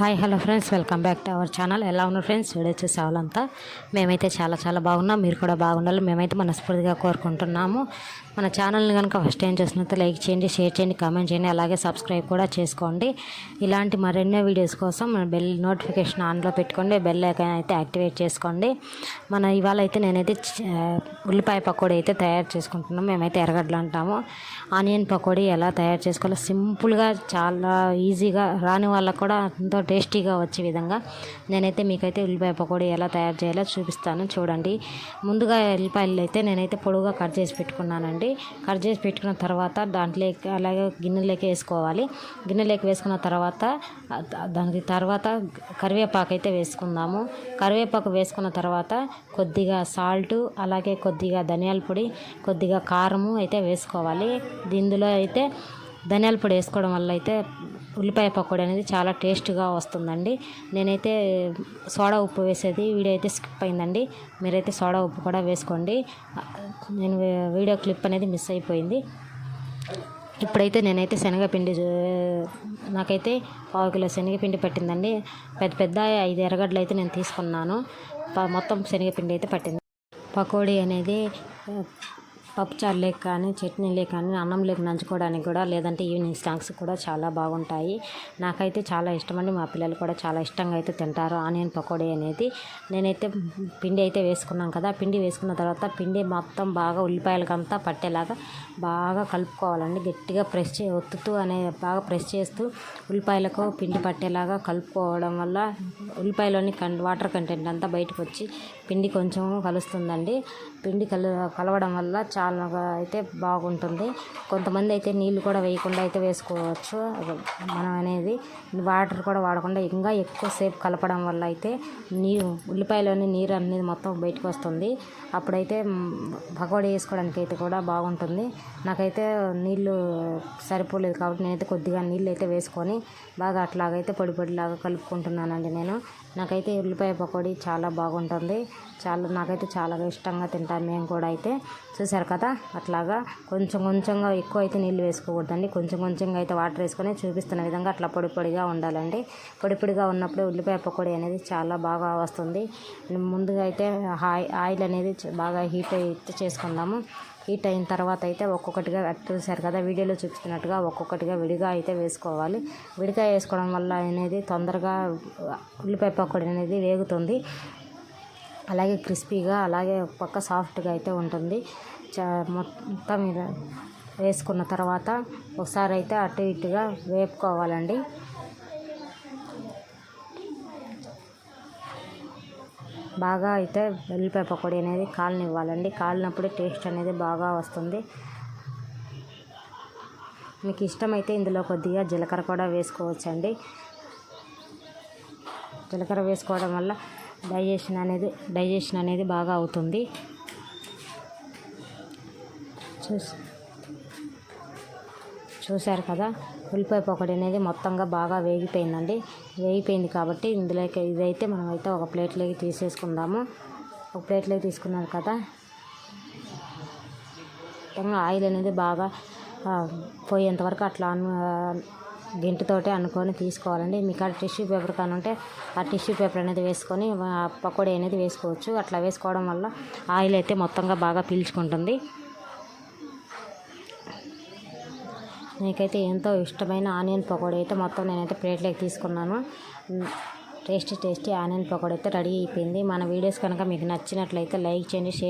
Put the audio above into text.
Hi hello friends. Welcome back to our channel. ఎలా ఉన్నారు friends? Video చూసే వాళ్ళంతా మేమైతే చాలా చాలా బాగున్నాం. మీరు కూడా బాగుండాలి మేమైతే మనస్ఫూర్తిగా కోరుకుంటున్నాము. మన ఛానల్ని కనుక ఫస్ట్ టైం చూసినట్టు లైక్ చేయండి షేర్ చేయండి కామెంట్ చేయండి అలాగే సబ్స్క్రైబ్ కూడా చేసుకోండి. ఇలాంటి మరెన్నో వీడియోస్ కోసం మన బెల్ నోటిఫికేషన్ ఆన్లో పెట్టుకోండి బెల్ ఐకాన్ అయితే యాక్టివేట్ చేసుకోండి. మన ఇవాళ అయితే నేనైతే ఉల్లిపాయ పకోడీ అయితే తయారు చేసుకుంటున్నాం. మేమైతే ఎరగడ్డలు అంటాము. ఆనియన్ పకోడీ ఎలా తయారు చేసుకోవాలో సింపుల్గా చాలా ఈజీగా రాని వాళ్ళకు కూడా ఎంతో టేస్టీగా వచ్చే విధంగా నేనైతే మీకైతే ఉల్లిపాయ పకోడీ ఎలా తయారు చేయాలో చూపిస్తాను. చూడండి. ముందుగా ఉల్లిపాయలు అయితే నేనైతే పొడుగా కట్ చేసి పెట్టుకున్నానండి. కట్ చేసి పెట్టుకున్న తర్వాత దాంట్లో అలాగే గిన్నెలోకి వేసుకోవాలి. గిన్నెలోకి వేసుకున్న తర్వాత దాని దానికి తర్వాత కరివేపాకు అయితే వేసుకుందాము. కరివేపాకు వేసుకున్న తర్వాత కొద్దిగా సాల్ట్ అలాగే కొద్దిగా ధనియాల పొడి కొద్దిగా కారము అయితే వేసుకోవాలి. ఇందులో అయితే ధనియాల పొడి వేసుకోవడం వల్ల అయితే ఉల్లిపాయ పకోడీ అనేది చాలా టేస్ట్గా వస్తుందండి. నేనైతే సోడా ఉప్పు వేసేది వీడియో అయితే స్కిప్ అయిందండి. మీరైతే సోడా ఉప్పు కూడా వేసుకోండి. నేను వీడియో క్లిప్ అనేది మిస్ అయిపోయింది. ఇప్పుడైతే నేనైతే శనగపిండి నాకైతే పావు కిలో శనగపిండి పట్టిందండి. పెద్ద పెద్ద ఐదు ఎర్రగడ్డలు అయితే నేను తీసుకున్నాను. మొత్తం శనగపిండి అయితే పట్టింది. పకోడీ అనేది పప్పుచారులేక కానీ చట్నీలే కానీ అన్నంలోకి నంచుకోవడానికి కూడా లేదంటే ఈవినింగ్ స్నాక్స్ కూడా చాలా బాగుంటాయి. నాకైతే చాలా ఇష్టమండి మా పిల్లలు కూడా చాలా ఇష్టంగా అయితే తింటారు. ఆనియన్ పకోడీ అనేది. నేనైతే పిండి అయితే వేసుకున్నాం కదా. పిండి వేసుకున్న తర్వాత పిండి మొత్తం బాగా ఉల్లిపాయలకంతా పట్టేలాగా బాగా కలుపుకోవాలండి. గట్టిగా ప్రెస్ చే ఒత్తుతూ అనే బాగా ప్రెస్ చేస్తూ ఉల్లిపాయలకు పిండి పట్టేలాగా కలుపుకోవడం వల్ల ఉల్లిపాయలోని కన్ వాటర్ కంటెంట్ అంతా బయటకు వచ్చి పిండి కొంచెం కలుస్తుందండి. పిండి కల కలవడం వల్ల చాలా అయితే బాగుంటుంది. కొంతమంది అయితే నీళ్ళు కూడా వేయకుండా అయితే వేసుకోవచ్చు. మనం అనేది వాటర్ కూడా వాడకుండా ఇంకా ఎక్కువసేపు కలపడం వల్ల అయితే నీరు ఉల్లిపాయలోని నీరు అనేది మొత్తం బయటకు వస్తుంది. అప్పుడైతే పకోడీ వేసుకోవడానికి అయితే కూడా బాగుంటుంది. నాకైతే నీళ్ళు సరిపోలేదు కాబట్టి నేనైతే కొద్దిగా నీళ్ళు అయితే వేసుకొని బాగా అట్లాగైతే పొడి పొడిలాగా కలుపుకుంటున్నానండి నేను. నాకైతే ఉల్లిపాయ పకోడీ చాలా బాగుంటుంది. చాలా నాకైతే చాలా ఇష్టంగా తింటాను మేము కూడా అయితే. చూసారు కదా? అట్లాగా కొంచెం కొంచెంగా ఎక్కువ అయితే నీళ్ళు వేసుకోకూడదండి. కొంచెం కొంచెంగా అయితే వాటర్ వేసుకొని చూపిస్తున్న విధంగా అట్లా పొడి పొడిగా ఉండాలండి. పొడి పొడిగా ఉన్నప్పుడు ఉల్లిపాయ పకోడీ అనేది చాలా బాగా వస్తుంది. ముందుగా అయితే ఆయిల్ అనేది బాగా హీట్ అయితే చేసుకుందాము. హీట్ అయిన తర్వాత అయితే ఒక్కొక్కటిగా చూసారు కదా వీడియోలో చూపిస్తున్నట్టుగా ఒక్కొక్కటిగా విడిగా అయితే వేసుకోవాలి. విడిగా వేసుకోవడం వల్ల అనేది తొందరగా ఉల్లిపాయ పకోడీ అనేది వేగుతుంది. అలాగే క్రిస్పీగా అలాగే పక్క సాఫ్ట్గా అయితే ఉంటుంది. మొత్తం ఇలా వేసుకున్న తర్వాత ఒకసారి అయితే అటు ఇటుగా వేపుకోవాలండి. బాగా అయితే వెల్లిపాయ పకోడీ అనేది కాలనివ్వాలండి. కాలినప్పుడు టేస్ట్ అనేది బాగా వస్తుంది. మీకు ఇష్టమైతే ఇందులో కొద్దిగా జీలకర్ర కూడా వేసుకోవచ్చండి. జీలకర్ర వేసుకోవడం వల్ల డైజెషన్ అనేది డైజెషన్ అనేది బాగా అవుతుంది. చూసి చూశారు కదా? ఉల్లిపాయ పకోడీ అనేది మొత్తంగా బాగా వేగిపోయిందండి. వేగిపోయింది కాబట్టి ఇందులోకి ఇదైతే మనమైతే ఒక ప్లేట్లోకి తీసేసుకుందాము. ఒక ప్లేట్లోకి తీసుకున్నారు కదా? మొత్తంగా ఆయిల్ అనేది బాగా పోయేంతవరకు అట్లా అను అనుకొని తీసుకోవాలండి. మీకు ఆ టిష్యూ పేపర్ కానీ ఉంటే ఆ టిష్యూ పేపర్ అనేది వేసుకొని ఆ పకోడీ అనేది వేసుకోవచ్చు. అట్లా వేసుకోవడం వల్ల ఆయిల్ అయితే మొత్తంగా బాగా పీల్చుకుంటుంది. నీకైతే ఎంతో ఇష్టమైన ఆనియన్ పకోడీ అయితే మొత్తం నేనైతే ప్లేట్లోకి తీసుకున్నాను. టేస్టీ టేస్టీ ఆనియన్ పకోడీ అయితే రెడీ అయిపోయింది. మన వీడియోస్ కనుక మీకు నచ్చినట్లయితే లైక్ చేయండి షేర్